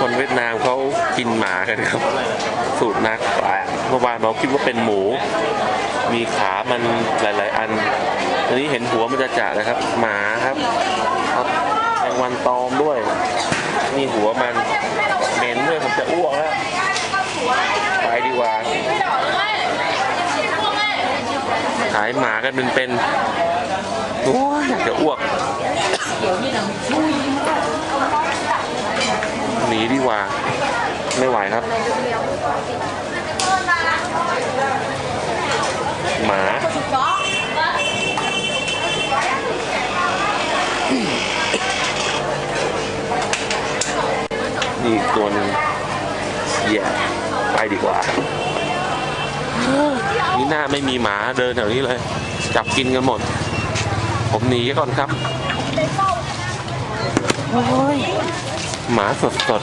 คนเวียดนามเขากินหมากันครับ สูตรนักปลกเมื่อวานเราคิดว่าเป็นหมู มีขามันหลาย ๆ อันอันนี้เห็นหัวมันจะจะนะครับ หมาครับครับแมงวันตอมด้วย นี่หัวมันเหม็นด้วยผมจะอ้วกแล้วไปดีกว่าขายหมากันเป็นเป็นๆโอ้ยอยากจะอ้วก นีดีกว่า ไม่ไหวครับ หมานี่อีกตัวหนึ่งแย่ไปดีกว่า นี่หน้าไม่มีหมาเดินแถวนี้เลย จับกินกันหมด ผมหนีก่อนครับโอ้ย หมาสดสด